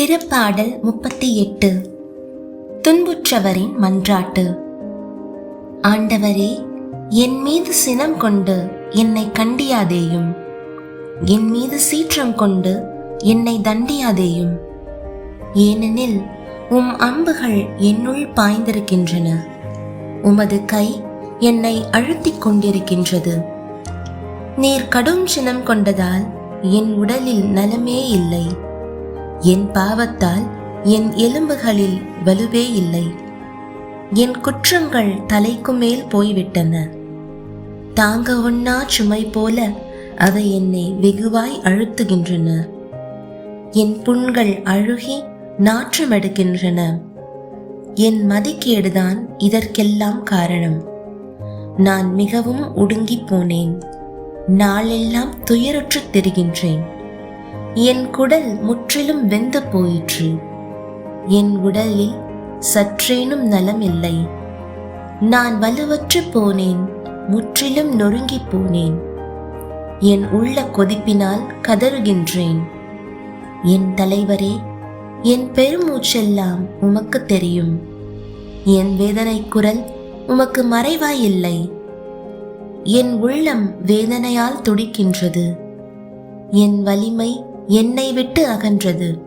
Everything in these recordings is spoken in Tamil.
திருப்பாடல் முப்பத்தி எட்டு. துன்புற்றவரின் மன்றாட்டு. ஆண்டவரே என் மீது சினம் கொண்டு என்னை கண்டியாதேயும். என் மீது சீற்றம் கொண்டு என்னை தண்டியாதேயும். ஏனெனில் உம் அம்புகள் என்னுள் பாய்ந்திருக்கின்றன. உமது கை என்னை அழுத்திக் கொண்டிருக்கின்றது. நீர் கடும் சினம் கொண்டதால் என் உடலில் நலமே இல்லை. என் பாவத்தால் என் எலும்புகளில் வலுவே இல்லை. என் குற்றங்கள் தலைக்கு மேல் போய்விட்டன. தாங்க ஒண்ணா சுமை போல அவை என்னை வெகுவாய் அழுத்துகின்றன. என் புண்கள் அழுகி நாற்றமெடுக்கின்றன. என் மதிக்கேடுதான் இதற்கெல்லாம் காரணம். நான் மிகவும் ஒடுங்கி போனேன். நாளெல்லாம் துயருற்றுத் தெரிகின்றேன். என் குடல் முற்றிலும் வெந்து போயிற்று. என் உடலில் சற்றேனும் நலம் இல்லை நான் வலுவற்று போனேன் முற்றிலும் நொறுங்கிப் போனேன். என் உள்ள கொதிப்பினால் கதறுகின்றேன். என் தலைவரே என் பெருமூச்செல்லாம் உமக்கு தெரியும். என் வேதனை குரல் உமக்கு மறைவாயில்லை. என் உள்ளம் வேதனையால் துடிக்கின்றது. என் வலிமை என்னை விட்டு அகன்றது.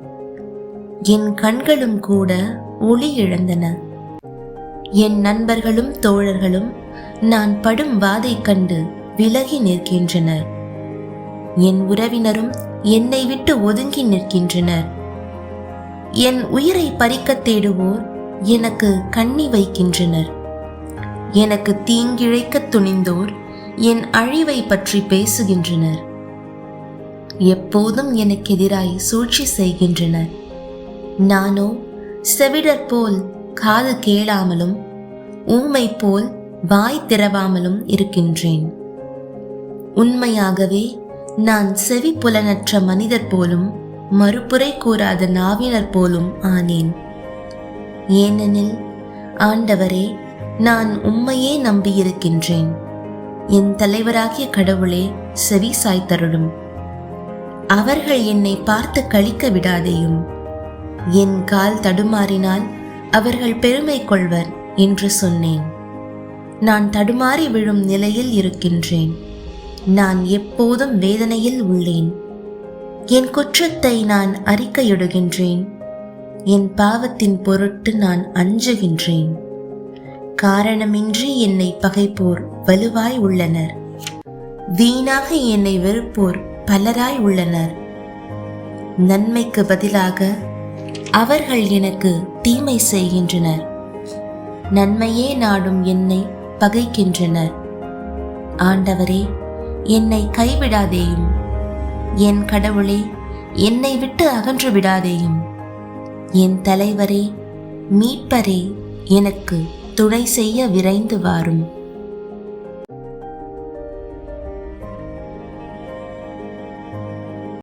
என் கண்களும் கூட ஒளி இழந்தன. என் நண்பர்களும் தோழர்களும் நான் படும் வாதை கண்டு விலகி நிற்கின்றனர். என் உறவினரும் என்னை விட்டு ஒதுங்கி நிற்கின்றனர். என் உயிரை பறிக்கத் தேடுவோர் எனக்கு கண்ணி வைக்கின்றனர். எனக்கு தீங்கிழைக்கத் துணிந்தோர் என் அழிவை பற்றி பேசுகின்றனர். எப்போதும் எனக்கு எதிராய் சூழ்ச்சி செய்கின்றனர் நானோ செவிடர் போல் காது கேளாமலும் ஊமை போல் வாய் திறவாமலும் இருக்கின்றேன். உண்மையாகவே நான் செவி புலனற்ற மனிதர் போலும் மறுப்புரை கூறாத நாவினர் போலும் ஆனேன். ஏனெனில் ஆண்டவரே நான் உம்மையே நம்பியிருக்கின்றேன். என் தலைவராகிய கடவுளே செவி சாய்த்தருளும். அவர்கள் என்னை பார்த்து கழிக்க விடாதேயும். என் கால் தடுமாறினால் அவர்கள் பெருமை கொள்வர் என்று சொன்னேன். நான் தடுமாறி விழும் நிலையில் இருக்கின்றேன். நான் எப்போதும் வேதனையில் உள்ளேன். என் குற்றத்தை நான் அறிக்கையிடுகின்றேன். என் பாவத்தின் பொருட்டு நான் அஞ்சுகின்றேன். காரணமின்றி என்னை பகைப்போர் வலுவாய் உள்ளனர். வீணாக என்னை வெறுப்போர் பலராய் உள்ளனர். நன்மைக்கு பதிலாக அவர்கள் எனக்கு தீமை செய்கின்றனர். நன்மையே நாடும் என்னை பகைக்கின்றனர். ஆண்டவரே என்னை கைவிடாதேயும் என் கடவுளே என்னை விட்டு அகன்று விடாதேயும் என் தலைவரே மீட்பரே எனக்கு துணை செய்ய விரைந்து வாரும்.